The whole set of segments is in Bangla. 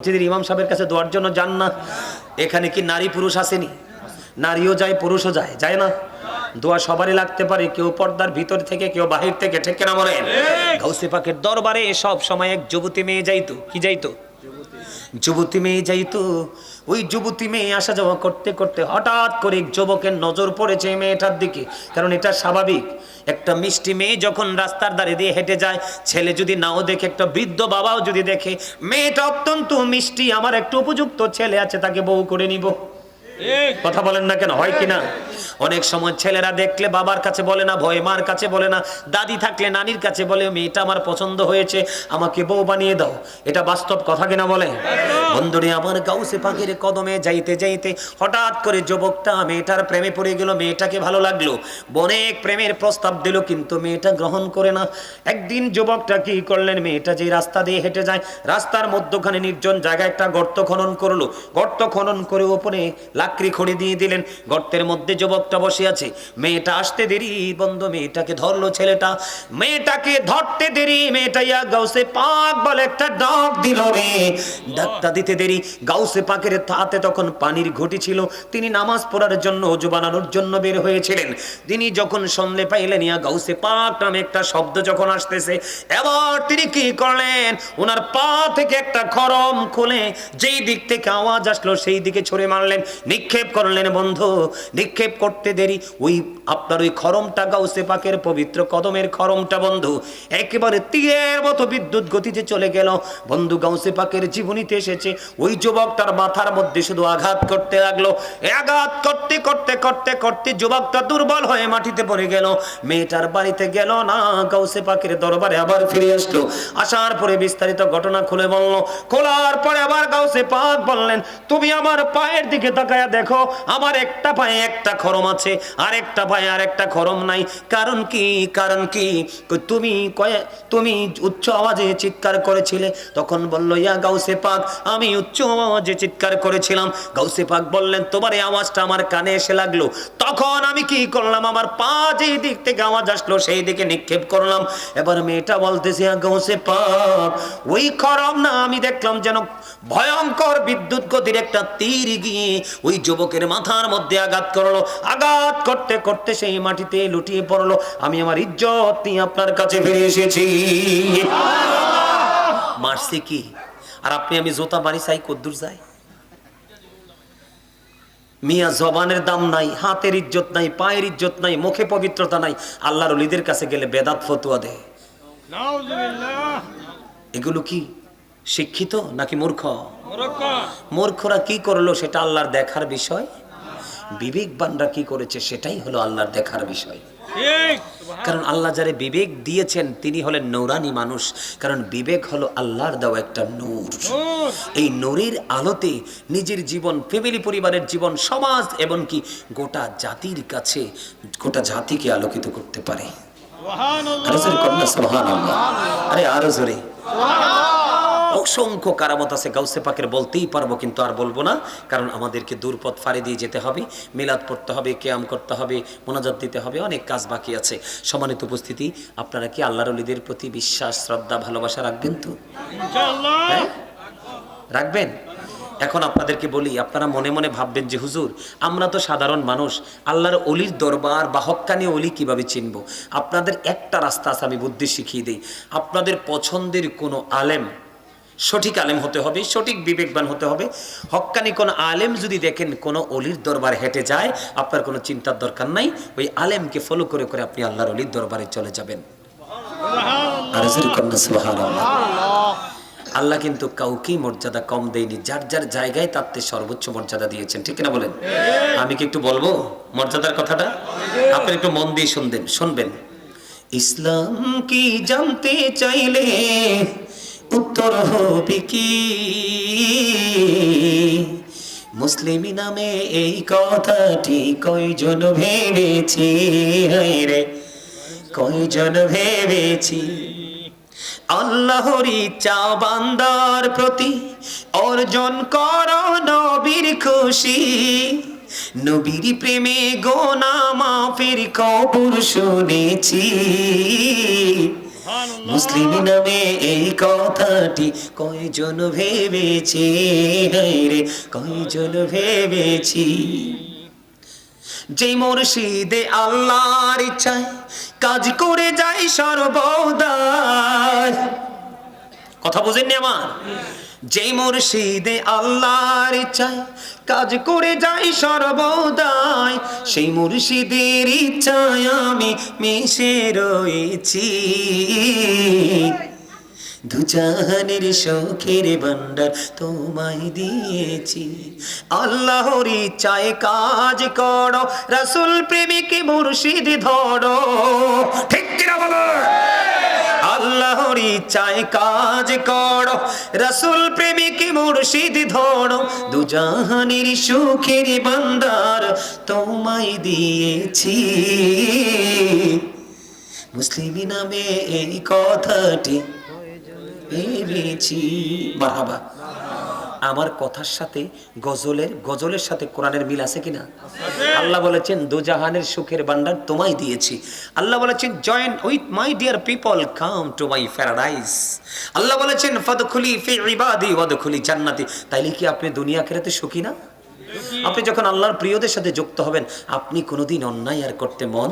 মসজিদের ইমাম সাহেবের কাছে দোয়ার জন্য যান না। এখানে কি নারী পুরুষ আসেনি? নারীও যায় পুরুষও যায় যায় না। দোয়া সবারই লাগতে পারে কেউ পর্দার ভিতর থেকে কেউ বাহির থেকে ঠেকে না মরেন গাউসে পাকের দরবারে সব সময় এক যুবতী মেয়ে যাইতো। কি যাইতো? যুবতী মেয়ে যাইতো ওই যুবতী মেয়ে আসা যাওয়া করতে করতে হঠাৎ করে যুবকের নজর পড়েছে মেয়েটার দিকে। কারণ এটা স্বাভাবিক। একটা মিষ্টি মেয়ে যখন রাস্তার ধারে দিয়ে হেঁটে যায়, ছেলে যদি নাও দেখে, একটা বৃদ্ধ বাবাও যদি দেখে, মেয়েটা অত্যন্ত মিষ্টি, আমার একটু উপযুক্ত ছেলে আছে, তাকে বউ করে নিব। কথা বলেন না কেন, হয় কিনা? অনেক সময় ছেলেরা দেখলে বাবার কাছে বলে না, ভয় মার কাছে বলে না, দাদি থাকলে নানির কাছে বলে, মেয়েটা আমার পছন্দ হয়েছে, আমাকে বউ বানিয়ে দাও। এটা বাস্তব কথা কিনা বলে বন্ধুরে, আমার গাউসে পাখির কদমে যাইতে যাইতে হঠাৎ করে যুবকটা মেয়েটার প্রেমে পড়ে গেল, মেয়েটাকে ভালো লাগল। অনেক প্রেমের প্রস্তাব দিল, কিন্তু মেয়েটা গ্রহণ করে না। একদিন যুবকটা কি করলেন? মেয়েটা যে রাস্তা দিয়ে হেঁটে যায়, রাস্তার মধ্যখানে নির্জন জায়গায় একটা গর্ত খনন করল। গর্ত খনন করে ওপরে লাকড়ি খড়ি দিয়ে দিলেন। গর্তের মধ্যে যুবকটা বসে আছে। মেয়েটা আসতে দেরি, বন্ধ, মেয়েটাকে ধরলো ছেলেটা। মেয়েটাকে ধরতে দেরি, মেয়েটা ইয়া গাউসে পাক বলে একটা ডাক দিল রে। ডাকটা দিতে দেরি। গাউসে পাকের হাতে তখন পানির ঘটি ছিল। তিনি নামাজ পড়ার জন্য, অজু বানানোর জন্য বের হয়েছিলেন। তিনি যখন শুনলে পাইলেন, ইয়া গাউসে পাক নামে একটা শব্দ যখন আসতেছে। এবার তিনি কি করলেন? ওনার পা থেকে একটা খরম খুলে যেই দিক থেকে আওয়াজ আসলো, সেই দিকে ছড়ে মারলেন। নিক্ষেপ করলেন বন্ধু, নিক্ষেপ করতে দেরি। ওই আপনার ওই খরমটা গাউসে পাকের পবিত্র কদমের খরমটা বন্ধু, একেবারে তীরের মতো বিদ্যুৎ গতিতে চলে গেল। বন্ধু, গাউসে পাকের জীবনীতে এসেছে, ওই যুবকটার মাথার মধ্যে শুধু আঘাত করতে লাগল। আঘাত করতে করতে করতে করতে যুবকটা দুর্বল হয়ে মাটিতে পড়ে গেল। মেয়েটার বাড়িতে গেল না, গাউসে পাকের দরবারে আবার ফিরে আসলো। আসার পরে বিস্তারিত ঘটনা খুলে বলল, খোলার পরে আবার গাউসে পাক বললেন, তুমি আমার পায়ের দিকে তাকায়া দেখো, আমার একটা পায়ে একটা খরম আছে, আর একটা পায়ে আর একটা খরম নাই। কারণ কি? কারণ কি? তুমি তুমি উচ্চ আওয়াজে চিৎকার করেছিলে। তখন বলল, ইয়া গাউসে পাক, আমি উচ্চ আওয়াজে চিৎকার করেছিলাম। গাউসে পাক বললেন, তোমার এই আওয়াজটা আমার কানে এসে লাগল। তখন আমি কি করলাম? আমার পা যেই দিক থেকে আওয়াজ আসলো, সেই দিকে নিক্ষেপ করলাম। এবার মেয়েটা বলতেছে গাউসে পাক, ওই খরম না, আমি দেখলাম যেন ভয়ঙ্কর বিদ্যুৎ গতির একটা তীর গিয়ে ওই যুবকের মাথার মধ্যে আঘাত করল। আঘাত করতে করতে সেই মাটিতে লুটিয়ে পড়ল। আমি আমার ইজ্জত নিয়ে আপনার কাছে ফিরে এসেছি। মারছে কি? আর আপনি আমি জোতা বাড়ি চাই কদ্দুর যাই মিয়া জবানের দাম নাই হাতের ইজ্জত নাই পায়ের ইজ্জত নাই মুখে পবিত্রতা নাই। আল্লাহর অলিদের কাছে গেলে বেদাত ফতুয়া দেয় এগুলো কি শিক্ষিত নাকি মূর্খ? মূর্খরা কি করল সেটা আল্লাহর দেখার বিষয়? বিবেকবানরা কি করেছে সেটাই হলো আল্লাহর দেখার বিষয়। কারণ আল্লাহ যারে বিবেক দিয়েছেন তিনি হলেন নৌরানি মানুষ। কারণ বিবেক হলো আল্লাহর দেওয়া একটা নূর। এই নূরের আলোতে নিজের জীবন ফ্যামিলি পরিবারের জীবন সমাজ এমনকি গোটা জাতির কাছে গোটা জাতিকে আলোকিত করতে পারে। আরও জোরে কন্যা সুবহানাল্লাহ। আরে আরও জোরে। অসংখ্য কারামত আছে গাউসে পাকের বলতেই পারব কিন্তু আর বলব না। কারণ আমাদেরকে দূরপথ ফাড়ি দিয়ে যেতে হবে মিলাদ পড়তে হবে কেয়াম করতে হবে মোনাজাত দিতে হবে অনেক কাজ বাকি আছে। সমানিত উপস্থিতি আপনারা কি আল্লাহর অলিদের প্রতি বিশ্বাস শ্রদ্ধা ভালোবাসা রাখবেন তো? হ্যাঁ? রাখবেন? এখন আপনাদেরকে বলি আপনারা মনে মনে ভাববেন যে হুজুর আমরা তো সাধারণ মানুষ আল্লাহর অলির দরবার বা হক্কানি অলি কীভাবে চিনব? আপনাদের একটা রাস্তা আছে আমি বুদ্ধি শিখিয়ে দিই। আপনাদের পছন্দের কোনো আলেম সঠিক আলেম হতে হবে, সঠিক বিবেকবান হতে হবে। হক্কানি কোন আলেম যদি দেখেন কোনো অলির দরবার হেঁটে যায়, আপনার কোনো চিন্তার দরকার নাই, ওই আলেমকে ফলো করে করে আপনি আল্লাহর অলির দরবারে চলে যাবেন। আল্লাহ কিন্তু কাউকেই মর্যাদা কম দেয়নি, যার যার জায়গায় তাতে সর্বোচ্চ মর্যাদা দিয়েছেন, ঠিক না বলেন? আমি কি একটু বলব মর্যাদার কথাটা? আপনি একটু মন দিয়ে শুনবেন শুনবেন। ইসলাম কি জানতে চাইলে উত্তর হবে কি? মুসলিম নামে এই কথাটি কয়জন ভেবেছি? রে, কয়জন ভেবেছি? আল্লাহরি ইচ্ছা বান্দার প্রতি অর্জন কর নবীর খুশি। নবীর প্রেমে গোনা মাফের কবর শুনেছি। মুসলিম এই কথাটি কয়জন ভেবেছি রে? কয়জন ভেবেছি? যে মুর্শিদে আল্লাহর ইচ্ছায় কাজ করে যায় সর্বদাই। কথা বুঝেননি আমার? যে মুর্শিদে আল্লাহর ইচ্ছায় কাজ করে যাই সর্বদাই। সেই মুর্শিদের ইচ্ছায় আমি মিশে রয়েছি। দুজাহানের শোকের ভান্ডার তোমায় দিয়েছি। আল্লাহর চায় কাজ করো, রাসুল প্রেমিক মুর্শিদ ধরো। ঠিক কিনা বলো? আল্লাহর ইচ্ছায় কাজ করো, রসুল প্রেমিক মুর্শিদ ধরো দুজাহানের সুখের বান্দার তোমায় দিয়েছি। মুসলিম নামে এই কথাটি ভেবেছি। বাহাবা, আমার কথার সাথে গজলের গজলের সাথে কোরআনের মিল আছে কিনা? আল্লাহ বলেছেন দুজাহানের সুখের ভান্ডার তোমায় দিয়েছি। আল্লাহ বলেছেন join with my dear people come to my paradise Allah বলেছেন ফদখুলি ফি ইবাদি ওয়াদখুলি জান্নাতি। তাইলে কি আপনি দুনিয়া খেরাতে সুখী না? আপনি যখন আল্লাহর প্রিয়দের সাথে যুক্ত হবেন আপনি কোনোদিন অন্যায় আর করতে মন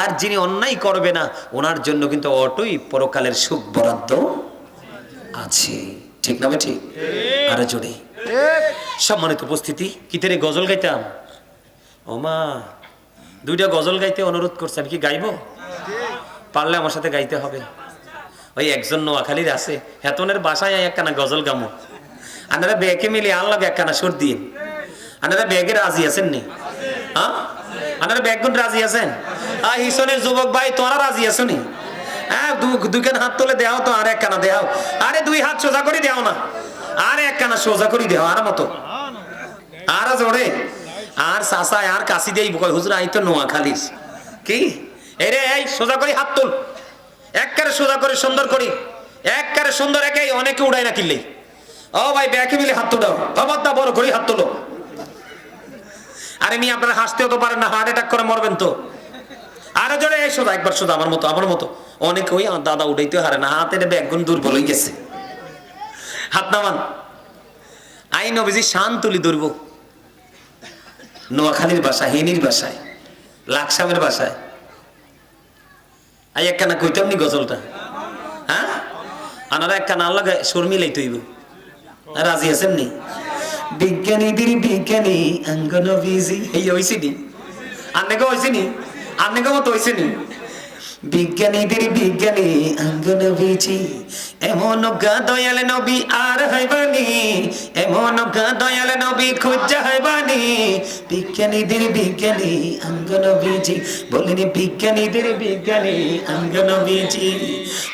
আর যিনি অন্যায় করবে না ওনার জন্য কিন্তু অটোই পরকালের সুখ বরাদ্দ আছে। ঠিক না ঠিক। আরও জোরে। সম্মানিত উপস্থিতি কিতেরে গজল গাইতাম? ও মা দুইটা গজল গাইতে অনুরোধ করছে, আমি কি গাইবো? পারলে আমার সাথে গাইতে হবে। ওই একজন নোয়াখালীর আছে, হেতনের বাসায় একখানা গজল গামো। আনারা ব্যাগে মিলে আল্লাহ একখানা সুর দিয়ে আনারা ব্যাগে রাজি আছেন নি? হ্যাঁ? আনারা ব্যাগুন রাজি আছেন? আ হিসনের যুবক ভাই, তোরা রাজি আছো নি? হ্যাঁ দুইখান হাত তুলে দেও তো, আর একখানা দেও। আরে দুই হাত সোজা করে দেও না। আর একখানা সোজা করে দেও, আর মতো। আর জোরে আর সাসায় আর কাশি দেই কয় হুজুর, আই তো নোয়া খালিস। কি? এরে, এই সোজা করি হাত তুল। এককারে সোজা করে সুন্দর করি। এককারে সুন্দর একে অনেকে উড়াই না কিনলেই ও ভাই, ব্যাকে মিলে হাত তোলো। বাবা বড় করে হাত তোলো। আরে মি আপনারা হাসতেও তো পারেন না, হার্ট অ্যাটাক করে মরবেন তো। আরও জোরে, এই সোজা, একবার সোজা, আমার মতো আমার মতো। অনেক ওই দাদা উঠাইতে হারে না, হাতের ব্যাগুন দুর্বল হয়ে গেছে। হাত নামান। আই নবীজি, শান তুলি দুর্ব নোয়াখালীর বাসায় হেনির বাসায় লাকসামের বাসায় আই একখানা কইতাম নি গজলটা? হ্যাঁ? আনারা একখানা আল্লাহ সুর মিলাই তৈব রাজি আছেন নি? বিজ্ঞানীদের বিজ্ঞানী অঙ্গন বিজি এই হইছিনি আন্নেকে হইছে নি? আন্নেকে মতো হইছে নি? বিজ্ঞানীদের বিজ্ঞানী অঙ্গন বিজি এমন গা দয়াল নবী আর হইবানি এমন গা দয়াল নবী খুঁজা হইবানি বিজ্ঞানীদের বিজ্ঞানী অঙ্গন বিজি বলেনি বিজ্ঞানীদের বিজ্ঞানী অঙ্গন বিজি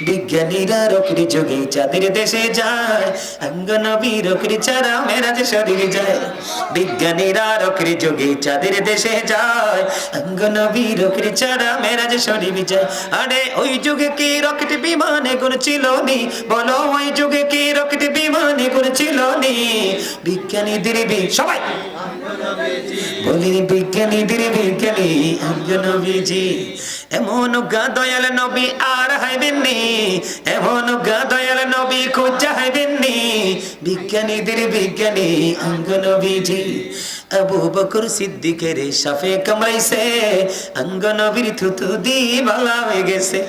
বিজ্ঞানীরা রকরি যোগে চাঁদের দেশে যায় অঙ্গনবী রকরি ছাড়া মেরাজ শরীর যায়। বিজ্ঞানীরা রকরি যোগে চাঁদের দেশে যায় অঙ্গনবী রকরি ছাড়া মেরাজ শরীর যায়। আরে, ওই যুগে কি রকেট বিমানে গুণ ছিল নি বলো, ওই যুগে কি রকেট বিমানে গুণ ছিল নি বিজ্ঞানীদের বি- সবাই। বলি, বিজ্ঞানী নবীজি। এমন গা দয়াল নবী আর হাইবেননি এমন গা দয়াল নবী খুঁজা হাইবেননি বিজ্ঞানীদের বিজ্ঞানী অঙ্গ নবীজি। আবু বকর সিদ্দিকের সাফে কামড়াইছে, অঙ্গ নবীর থুতু দি বালা হয়ে গেছে।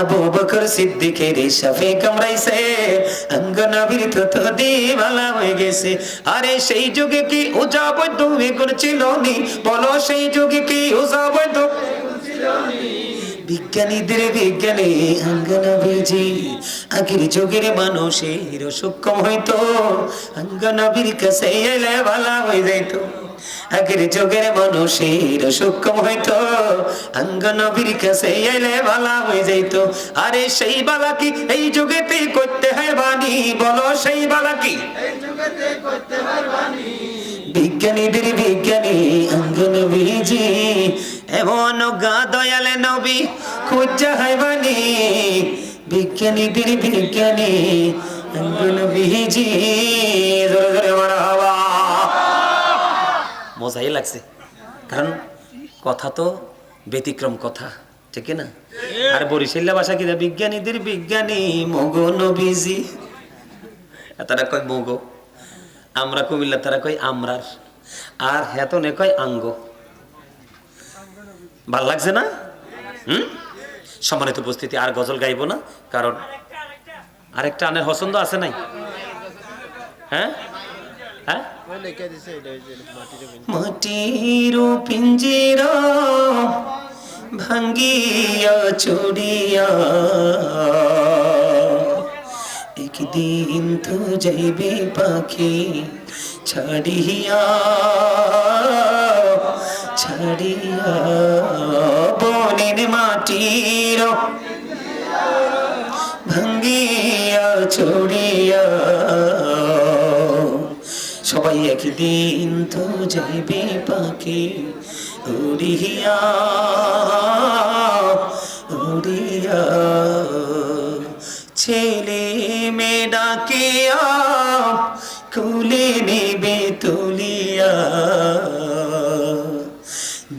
আবু বকর সিদ্দিকের সাফে কামড়াইছে, অঙ্গ নবীর থুতু দি বালা হয়ে গেছে। আরে সেই যুগে কি ওজা বৈদ্য করেছিল নি? বলো সেই যুগে কি ওজা বৈদ্য বিজ্ঞানীদের বিজ্ঞানী অঙ্গন বিজি আগের যুগের মানুষের সূক্ষ্ম হইতো। অঙ্গনবীর কাছে এলে ভালা হয়ে যাইত। আগের যুগের মানুষের সূক্ষ্ম হইতো। অঙ্গনবীর কাছে এলে ভালা হয়ে যাইত। আরে সেই বালা কি এই যুগেতে করতে হয় বাণী। বলো সেই বালা কি বিজ্ঞানীদের বিজ্ঞানী অঙ্গন বিজি এমন গা দয়ালে নবী খুঁজা হাইবানি বিজ্ঞানীদের বিজ্ঞানী অঙ্গন বিজি জোরে জোরে মারহাবা মজাই লাগছে। কারণ কথা তো ব্যতিক্রম কথা ঠিক না? আর বরিশাল্লা ভাষা কি বিজ্ঞানীদের বিজ্ঞানী মগো নবীজি। তারা কয় মগো আমরা কুমিল্লা তারা কয় আমরার। আর হেতনে কয় আঙ্গ। ভালো লাগছে না? হুম? সম্মানিত উপস্থিতি, আর গজল গাইব না, কারণ আরেকটা আনের পছন্দ আছে নাই? হ্যাঁ? হ্যাঁ? মাটির পিঞ্জিরা ভাঙ্গিয়া চড়িয়া, একদিন তো যাইবে পাখি ছাড়িয়া। ছাড়িয়া বনের মাটির ভাঙ্গিয়া চড়িয়া সবাই একদিন তো যাইবে পাখি উড়িয়া উড়িয়া। ছেলে মেয়ে ডাকিয়া, কুলে নেবে তুলিয়া।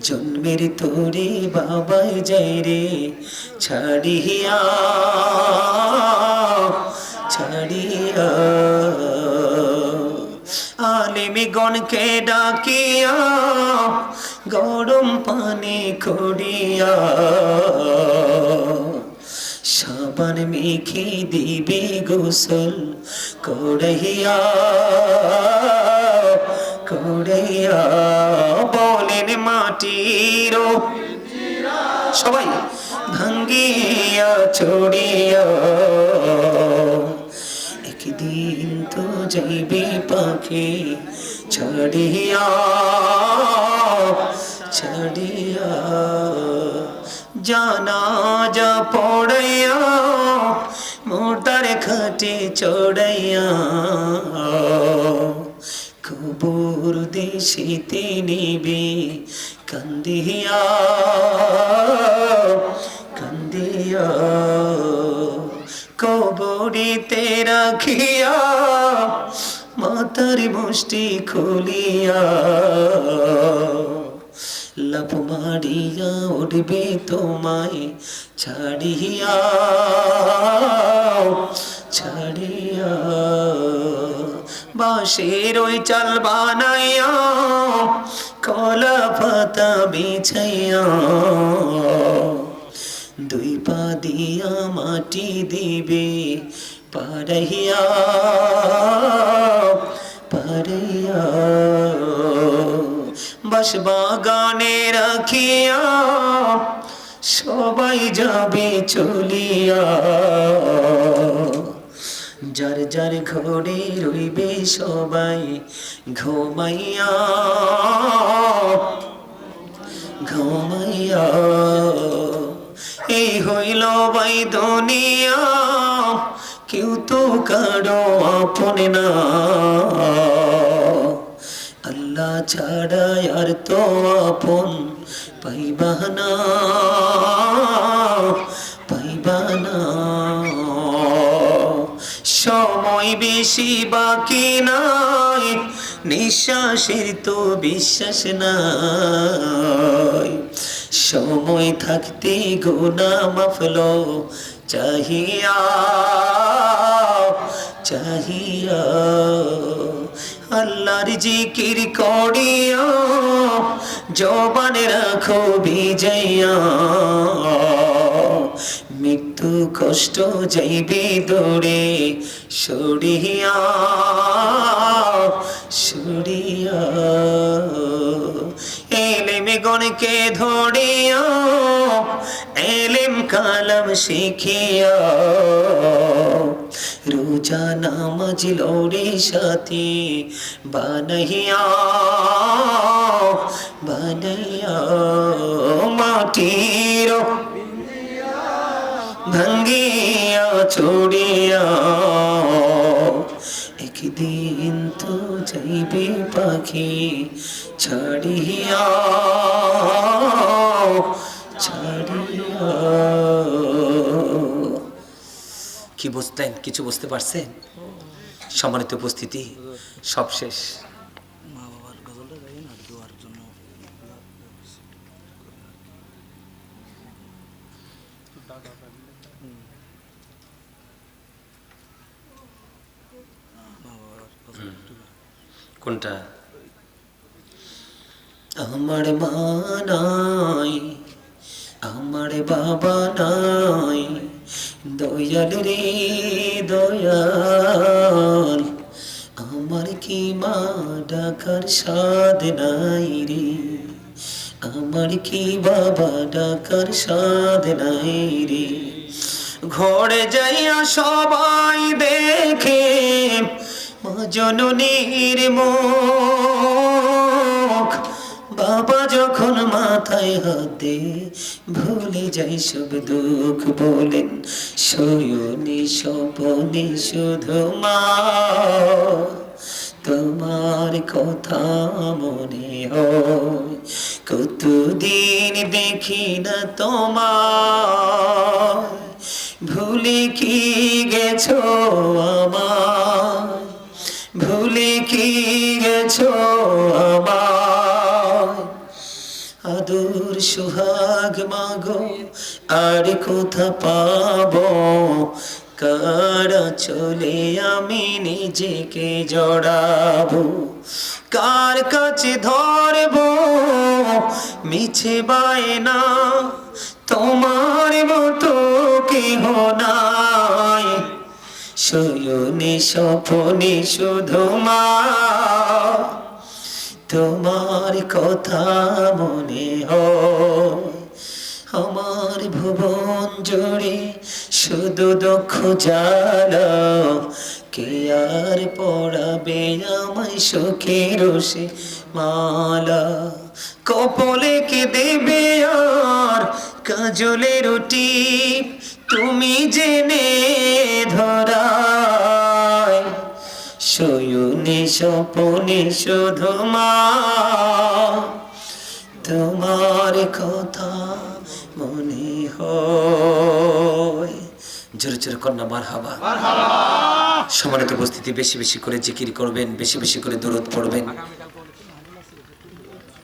জন্মের তোরে বাবাই যাই রে, ছাড়িয়া ছাড়িয়া। আলিমি গণকে ডাকিয়া, গরম পানি করিয়া সাবান মেখে দিবে গোসল কড়াইয়া কড়াইয়া বলেন মাটির সবাই, ভাঙ্গিয়া ছড়িয়া। একদিন তো যাইবে পাখি ছাড়িয়া ছাড়িয়া। জানা যা পড়াইয়া মোটার খাটে চড়াইয়া কবুর দেশিতে নিবে। কান্দিয়া কান্দিয়া, কবরিতে রাখিয়া মাতার মুষ্টি খুলিয়া লাভ মারিয়া উঠবে তোমায়, ছাড়িয়া ছাড়িয়া বাঁশের ওই চাল বানাইয়া, কলা পাতা বিছাইয়া, দুই পা দিয়া মাটি দিবে পারহিয়া পারিয়া বাস বাগানে রাখিয়া সবাই যাবে চলিয়া। যার যার ঘরে রইবে সবাই ঘুমাইয়া ঘুমাইয়া। এই হইল বাই দুনিয়া, কেউ তো কারও আপন না। আল্লাহ ছাড়া আর তো আপন পাইবানা সময় বেশি বাকি নাই। নিঃশ্বাসের তো বিশ্বাস নাই। সময় থাকতে গোনা মাফল চাহিয়া চাহিয়া। আল্লাহর জিকির করিয়া জবান রাখো বিজয়া কষ্ট যাইবে দৌড়ে সরিয়া সরিয়া। এলেম গণকে ধরিয়া, এলেম কালাম শিখিয়া। রোজা নামাজ লৌড়ে সাথে বানাইয়া বানাইয়া মাটির ভাঙ্গিয়া ছড়িয়া। একদিন তো যাইবে পাখি ছাড়িয়া ছাড়িয়া। কি বুঝতেন, কিছু বুঝতে পারছেন? সম্মানিত উপস্থিতি সব শেষ মা বাবার গজলটা গাইন আর দোয়ার জন্য কোনটা? আমার মা নাই, আমার বাবা নাই, দয়াল রে দয়াল, আমার কি মা ডাকার সাদ নাই রে? আমার কি বাবা ডাকার সাদ নাই রে? ঘরে যাইয়া সবাই দেখে জননীর মুখ। বাবা যখন মাথায় হাতে ভুলে যাই সব দুঃখ, বলেন শয়নে স্বপনে শুধু মা। তোমার কথা মনে হয়, কতদিন দেখি না তোমার ভুলে কি গেছো আমার ভুলে কি গেছো আদর সুহাগ মাগো, আর কোথা পাবো? কারা চলে আমি নিজেকে জড়াবো? কার কাছে ধরবো? মিছে বায়না, তোমার মতো কেহ নাই শয়নে স্বপনে শুধু মা, তোমার কথা মনে হয়। আমার ভুবন জুড়ে শুধু দুঃখ জ্বালা কে আর পড়াবে আমায় সুখের সে মালা। কপলে কে দেবে আর, কাজলে রুটি তুমি জেনে ধরায় শয়নে স্বপনে শুধু মা। তোমার কথা মনে হয়। জোরে জোরে কন্যা মার হাবা সমানিত উপস্থিতি বেশি বেশি করে জিকির করবেন বেশি বেশি করে দরদ পড়বেন।